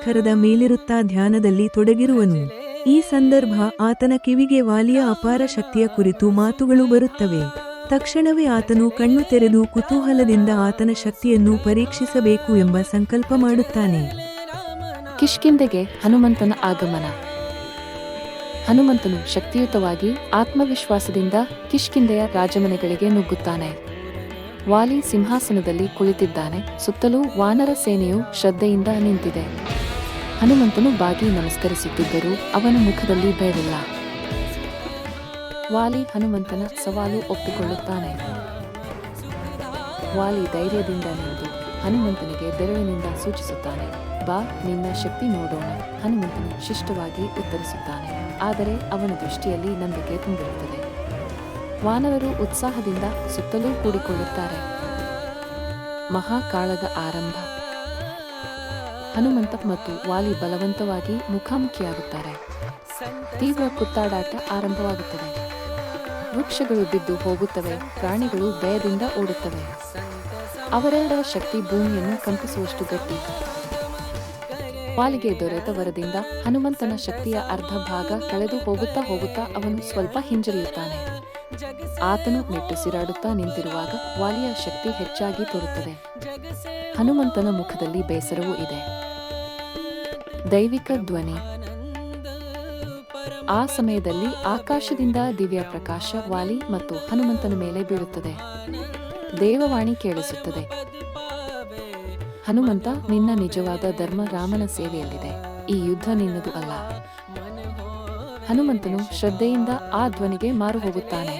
ಶಿಖರದ ಮೇಲಿರುತ್ತಾ ಧ್ಯಾನದಲ್ಲಿ ತೊಡಗಿರುವನು. ಈ ಸಂದರ್ಭ ಆತನ ಕಿವಿಗೆ ವಾಲಿಯ ಅಪಾರ ಶಕ್ತಿಯ ಕುರಿತು ಮಾತುಗಳು ಬರುತ್ತವೆ. ತಕ್ಷಣವೇ ಆತನು ಕಣ್ಣು ತೆರೆದು ಕುತೂಹಲದಿಂದ ಆತನ ಶಕ್ತಿಯನ್ನು ಪರೀಕ್ಷಿಸಬೇಕು ಎಂಬ ಸಂಕಲ್ಪ ಮಾಡುತ್ತಾನೆ. ಕಿಷ್ಕಿಂದೆಗೆ ಹನುಮಂತನ ಆಗಮನ. ಹನುಮಂತನು ಶಕ್ತಿಯುತವಾಗಿ ಆತ್ಮವಿಶ್ವಾಸದಿಂದ ಕಿಷ್ಕಿಂದೆಯ ರಾಜಮನೆಗಳಿಗೆ ನುಗ್ಗುತ್ತಾನೆ. ವಾಲಿ ಸಿಂಹಾಸನದಲ್ಲಿ ಕುಳಿತಿದ್ದಾನೆ. ಸುತ್ತಲೂ ವಾನರ ಸೇನೆಯು ಶ್ರದ್ಧೆಯಿಂದ ನಿಂತಿದೆ. ಹನುಮಂತನು ಬಾಗಿ ನಮಸ್ಕರಿಸುತ್ತಿದ್ದರೂ ಅವನ ಮುಖದಲ್ಲಿ ಭಯವಿಲ್ಲ. ವಾಲಿ ಹನುಮಂತನ ಸವಾಲು ಒಪ್ಪಿಕೊಳ್ಳುತ್ತಾನೆ. ವಾಲಿ ಧೈರ್ಯದಿಂದ ನಿಂತು ಹನುಮಂತನಿಗೆ ಬೆರಳಿನಿಂದ ಸೂಚಿಸುತ್ತಾನೆ, ಬಾ, ನಿನ್ನ ಶಕ್ತಿ ನೋಡೋಣ, ಹನುಮಂತನು ಶಿಷ್ಟವಾಗಿ ಉತ್ತರಿಸುತ್ತಾನೆ. ಆದರೆ ಅವನ ದೃಷ್ಟಿಯಲ್ಲಿ ನಂಬಿಕೆ ತುಂಬಿರುತ್ತದೆ. ವಾನರರು ಉತ್ಸಾಹದಿಂದ ಸುತ್ತಲೂ ಕೂಡಿಕೊಳ್ಳುತ್ತಾರೆ. ಮಹಾಕಾಳದ ಆರಂಭ. ಹನುಮಂತ ಮತ್ತು ವಾಲಿ ಬಲವಂತವಾಗಿ ಮುಖಾಮುಖಿಯಾಗುತ್ತಾರೆ. ತೀವ್ರ ಕುತ್ತಾಡಾಟ ಆರಂಭವಾಗುತ್ತದೆ. ವೃಕ್ಷಗಳು ಬಿದ್ದು ಹೋಗುತ್ತವೆ, ಪ್ರಾಣಿಗಳು ಭಯದಿಂದ ಓಡುತ್ತವೆ. ಅವರೆಲ್ಲರ ಶಕ್ತಿ ಭೂಮಿಯನ್ನು ಕಂಪಿಸುವಷ್ಟು ಗಟ್ಟಿ. ವಾಲಿಗೆ ದೊರೆತ ವರದಿಂದ ಹನುಮಂತನ ಶಕ್ತಿಯ ಅರ್ಧ ಭಾಗ ಕಳೆದು ಹೋಗುತ್ತಾ ಹೋಗುತ್ತಾ ಅವನು ಸ್ವಲ್ಪ ಹಿಂಜರಿಯುತ್ತಾನೆ. ಆತನು ನೆಟ್ಟುಸಿರಾಡುತ್ತಾ ನಿಂತಿರುವಾಗ ವಾಲಿಯ ಶಕ್ತಿ ಹೆಚ್ಚಾಗಿ ತೋರುತ್ತದೆ. ಹನುಮಂತನ ಮುಖದಲ್ಲಿ ಬೇಸರವೂ ಇದೆ. ದೈವಿಕ ಧ್ವನಿ. ಆ ಸಮಯದಲ್ಲಿ ಆಕಾಶದಿಂದ ದಿವ್ಯ ಪ್ರಕಾಶ ವಾಲಿ ಮತ್ತು ಹನುಮಂತನ ಮೇಲೆ ಬೀಳುತ್ತದೆ ದೇವವಾಣಿ ಕೇಳಿಸುತ್ತದೆ. ಹನುಮಂತ, ನಿನ್ನ ನಿಜವಾದ ಧರ್ಮ ರಾಮನ ಸೇವೆಯಲ್ಲಿದೆ. ಈ ಯುದ್ಧ ನಿನ್ನದು ಅಲ್ಲ. ಹನುಮಂತನು ಶ್ರದ್ಧೆಯಿಂದ ಆ ಧ್ವನಿಗೆ ಮಾರು ಹೋಗುತ್ತಾನೆ.